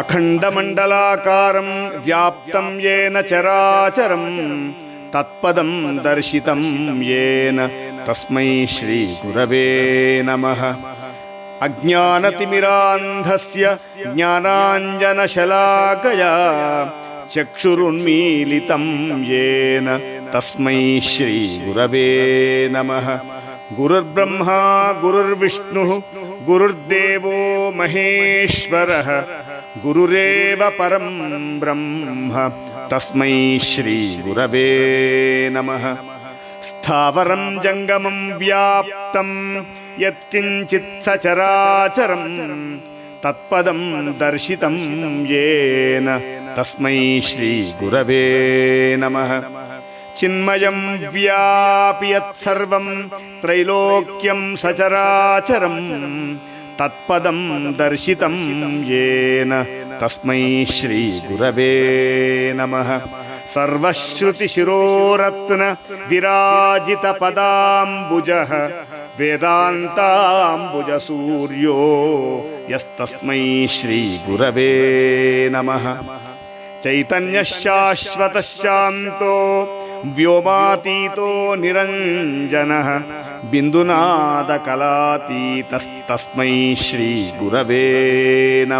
अखण्डमण्डलाकारं व्याप्तं येन चराचरं तत्पदं दर्शितं येन तस्मै श्रीगुरवे नमः। अज्ञानतिमिरान्धस्य ज्ञानाञ्जनशलाकया चक्षुरुन्मीलितं येन तस्मै श्रीगुरवे नमः। गुरुर्ब्रह्मा गुरुर्विष्णुः गुरुर्देवो महेश्वरः। गुरुरेव परं ब्रह्म। तस्मै श्रीगुरवे नम। स्थावर जंगम व्याप्तं, यत्किञ्चित् सचराचरं, तत्पदं दर्शितं येन। तस्मै श्रीगुरवे नमः। చిన్మయం వ్యాపియత్సర్వం త్రైలోక్యం సచరాచరం తత్పదం దర్శితం ఏన తస్మై శ్రీ గురవే నమః సర్వశ్రుతిశిరోరత్న విరాజిత పదాంబుజ వేదాంతాంబుజ సూర్యో యస్తస్మై శ్రీ గురవే నమ చైతన్య శాశ్వత శాంతో व्योमातीतो निरञ्जनः बिन्दुनादकलातीतस्तस्मै श्रीगुरव नमः।